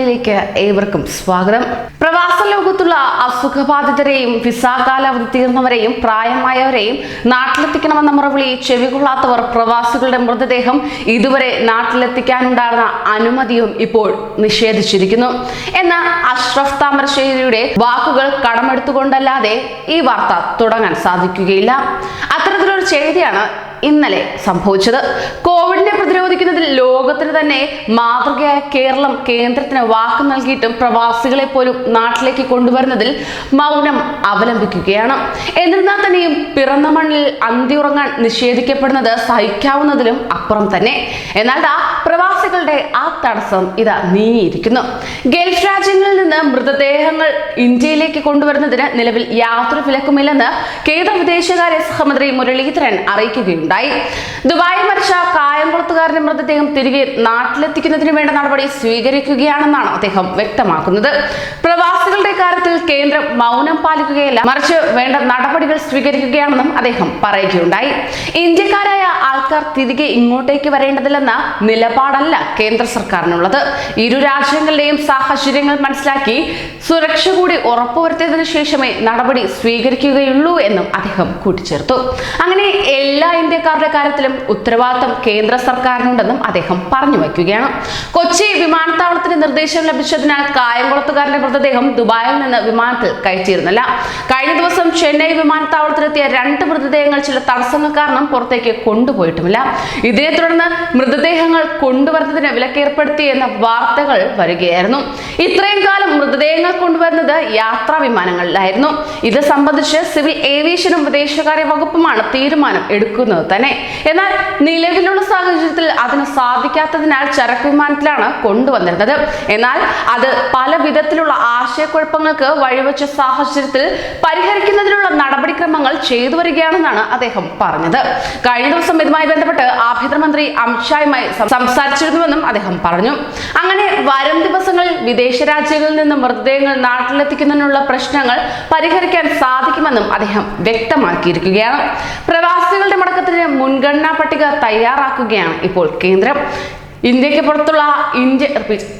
വാർത്തകളിലേക്ക് ഏവർക്കും സ്വാഗതം. പ്രവാസ ലോകത്തുള്ള അസുഖബാധിതരെയും വിസ കാലാവധി തീർന്നവരെയും പ്രായമായവരെയും നാട്ടിലെത്തിക്കണമെന്ന മുറവിളി ചെവികൊള്ളാത്തവർ പ്രവാസികളുടെ മൃതദേഹം ഇതുവരെ നാട്ടിലെത്തിക്കാനുണ്ടായിരുന്ന അനുമതിയും ഇപ്പോൾ നിഷേധിച്ചിരിക്കുന്നു. എന്ന അഷ്റഫ് താമരശ്ശേരിയുടെ വാക്കുകൾ കടമെടുത്തുകൊണ്ടല്ലാതെ ഈ വാർത്ത തുടങ്ങാൻ സാധിക്കുകയില്ല. അത്തരത്തിലൊരു ചെയ്തിയാണ് ഇന്നലെ സംഭവിച്ചത്. കോവിഡിനെ പ്രതിരോധിക്കുന്നതിൽ ലോകത്തിന് തന്നെ മാതൃകയായ കേരളം കേന്ദ്രത്തിന് വാക്ക് നൽകിയിട്ടും പ്രവാസികളെ പോലും നാട്ടിലേക്ക് കൊണ്ടുവരുന്നതിൽ മൗനം അവലംബിക്കുകയാണ്. എന്നിരുന്നാൽ തന്നെയും പിറന്ന മണ്ണിൽ അന്തിയുറങ്ങാൻ നിഷേധിക്കപ്പെടുന്നത് സഹിക്കാവുന്നതിലും അപ്പുറം തന്നെ. എന്നാൽ ആ പ്രവാസികളുടെ ആ തടസ്സം ഇതാ നീങ്ങിയിരിക്കുന്നു. ഗൾഫ് രാജ്യങ്ങളിൽ നിന്ന് മൃതദേഹങ്ങൾ ഇന്ത്യയിലേക്ക് കൊണ്ടുവരുന്നതിന് നിലവിൽ യാതൊരു വിലക്കുമില്ലെന്ന് കേന്ദ്ര വിദേശകാര്യ സഹമന്ത്രി മുരളീധരൻ അറിയിക്കുകയുണ്ടായി. ദുബായിൽ മരിച്ച കായംകുളത്തുകാരന്റെ മൃതദേഹം തിരികെ നാട്ടിലെത്തിക്കുന്നതിന് വേണ്ട നടപടി സ്വീകരിക്കുകയാണെന്നാണ് അദ്ദേഹം വ്യക്തമാക്കുന്നത്. പ്രവാസികളുടെ കാര്യത്തിൽ കേന്ദ്രം മൗനം പാലിക്കുകയല്ല മറിച്ച് വേണ്ട നടപടികൾ സ്വീകരിക്കുകയാണെന്നും അദ്ദേഹം പറയുകയുണ്ടായി. ഇന്ത്യക്കാരായ ആൾക്കാർ തിരികെ ഇങ്ങോട്ടേക്ക് വരേണ്ടതില്ലെന്ന നിലപാടല്ല കേന്ദ്ര സർക്കാരിനുള്ളത്. ഇരു രാജ്യങ്ങളുടെയും സാഹചര്യങ്ങൾ മനസ്സിലാക്കി സുരക്ഷ കൂടി ഉറപ്പുവരുത്തിയതിനു ശേഷമേ നടപടി സ്വീകരിക്കുകയുള്ളൂ എന്നും അദ്ദേഹം കൂട്ടിച്ചേർത്തു. അങ്ങനെ എല്ലാ ഇന്ത്യക്കാരുടെ കാര്യത്തിലും ഉത്തരവാദിത്തം കേന്ദ്ര സർക്കാരിനുണ്ടെന്നും അദ്ദേഹം പറഞ്ഞു വയ്ക്കുകയാണ്. കൊച്ചി വിമാനത്താവളത്തിന് നിർദ്ദേശം ലഭിച്ചതിനാൽ കായംകുളത്തുകാരന്റെ മൃതദേഹം ദുബായിൽ നിന്ന് വിമാനത്തിൽ കയറ്റിയിരുന്നില്ല. കഴിഞ്ഞ ദിവസം ചെന്നൈ വിമാനത്താവളത്തിലെത്തിയ രണ്ട് മൃതദേഹങ്ങൾ ചില തടസ്സങ്ങൾ കാരണം പുറത്തേക്ക് കൊണ്ടുപോയിട്ടുമില്ല. ഇതേ തുടർന്ന് മൃതദേഹങ്ങൾ കൊണ്ടുവരുന്നതിന് വിലക്കേർപ്പെടുത്തി എന്ന വാർത്തകൾ വരികയായിരുന്നു. ഇത്രയും കാലം മൃതദേഹങ്ങൾ കൊണ്ടുവരുന്നത് യാത്രാ വിമാനങ്ങളിലായിരുന്നു. ഇത് സംബന്ധിച്ച് സിവിൽ ഏവിയേഷനും വിദേശകാര്യ വകുപ്പുമാണ് തീരുമാനം എടുക്കുന്നത് തന്നെ. എന്നാൽ നിലവിലുള്ള സാഹചര്യത്തിൽ അതിന് സാധിക്കാത്തതിനാൽ ചരക്ക് വിമാനത്തിലാണ് കൊണ്ടുവന്നിരുന്നത്. എന്നാൽ അത് പല വിധത്തിലുള്ള ആശയക്കുഴപ്പങ്ങൾക്ക് വഴിവെച്ച സാഹചര്യത്തിൽ പരിഹരിക്കുന്നതിനുള്ള നടപടിക്രമങ്ങൾ ചെയ്തു വരികയാണെന്നാണ് അദ്ദേഹം പറഞ്ഞത്. കഴിഞ്ഞ ദിവസം ഇതുമായി ബന്ധപ്പെട്ട് ആഭ്യന്തരമന്ത്രി അമിത്ഷായുമായി സംസാരിച്ചിരുന്നുവെന്നും അദ്ദേഹം പറഞ്ഞു. അങ്ങനെ വരും വിദേശ രാജ്യങ്ങളിൽ നിന്ന് മൃതദേഹങ്ങൾ നാട്ടിലെത്തിക്കുന്നതിനുള്ള പ്രശ്നങ്ങൾ പരിഹരിക്കാൻ സാധിക്കുമെന്നും അദ്ദേഹം വ്യക്തമാക്കിയിരിക്കുകയാണ്. പ്രവാസികളുടെ മടക്കത്തിന് മുൻഗണനാ പട്ടിക തയ്യാറാക്കുകയാണ് ഇപ്പോൾ കേന്ദ്രം. ഇന്ത്യയ്ക്ക് പുറത്തുള്ള ഇന്ത്യ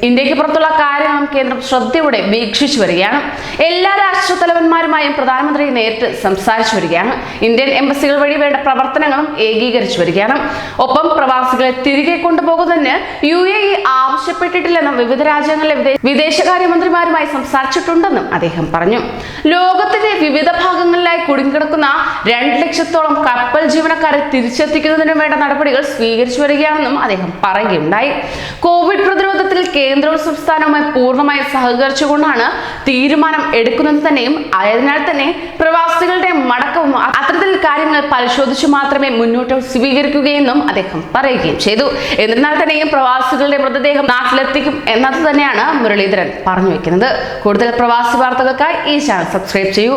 ഇന്ത്യയ്ക്ക് പുറത്തുള്ള കാര്യങ്ങളും കേന്ദ്രം ശ്രദ്ധയോടെ വീക്ഷിച്ചു വരികയാണ്. എല്ലാ രാഷ്ട്ര തലവന്മാരുമായും പ്രധാനമന്ത്രി നേരിട്ട് സംസാരിച്ചു വരികയാണ്. ഇന്ത്യൻ എംബസികൾ വഴി വേണ്ട പ്രവർത്തനങ്ങളും ഏകീകരിച്ചു വരികയാണ്. ഒപ്പം പ്രവാസികളെ തിരികെ കൊണ്ടുപോകുന്നതിന് യു എ ഇ ആവശ്യപ്പെട്ടിട്ടില്ലെന്നും വിവിധ രാജ്യങ്ങളിലെ വിദേ- വിദേശകാര്യമന്ത്രിമാരുമായി സംസാരിച്ചിട്ടുണ്ടെന്നും അദ്ദേഹം പറഞ്ഞു. ലോകത്തിന്റെ വിവിധ ഭാഗങ്ങളിലായി കുടുങ്ങിക്കിടക്കുന്ന രണ്ട് ലക്ഷത്തോളം കപ്പൽ ജീവനക്കാരെ തിരിച്ചെത്തിക്കുന്നതിന് വേണ്ട നടപടികൾ സ്വീകരിച്ചു വരികയാണെന്നും അദ്ദേഹം പറയുകയുണ്ടായി കോവിഡ് പ്രതിരോധത്തിൽ കേന്ദ്രവും സംസ്ഥാനവുമായി പൂർണമായി സഹകരിച്ചുകൊണ്ടാണ് തീരുമാനം എടുക്കുന്നത് തന്നെയും. ആയതിനാൽ തന്നെ പ്രവാസികളുടെ മടക്കവും അത്തരത്തിൽ കാര്യങ്ങൾ പരിശോധിച്ചു മാത്രമേ മുന്നോട്ട് സ്വീകരിക്കുകയെന്നും അദ്ദേഹം പറയുകയും ചെയ്തു. എന്നിരുന്നാൽ തന്നെയും പ്രവാസികളുടെ മൃതദേഹം നാട്ടിലെത്തിക്കും എന്നത് തന്നെയാണ് മുരളീധരൻ പറഞ്ഞു വെക്കുന്നത്. കൂടുതൽ പ്രവാസി വാർത്തകൾക്കായി ഈ ചാനൽ സബ്സ്ക്രൈബ് ചെയ്യൂ.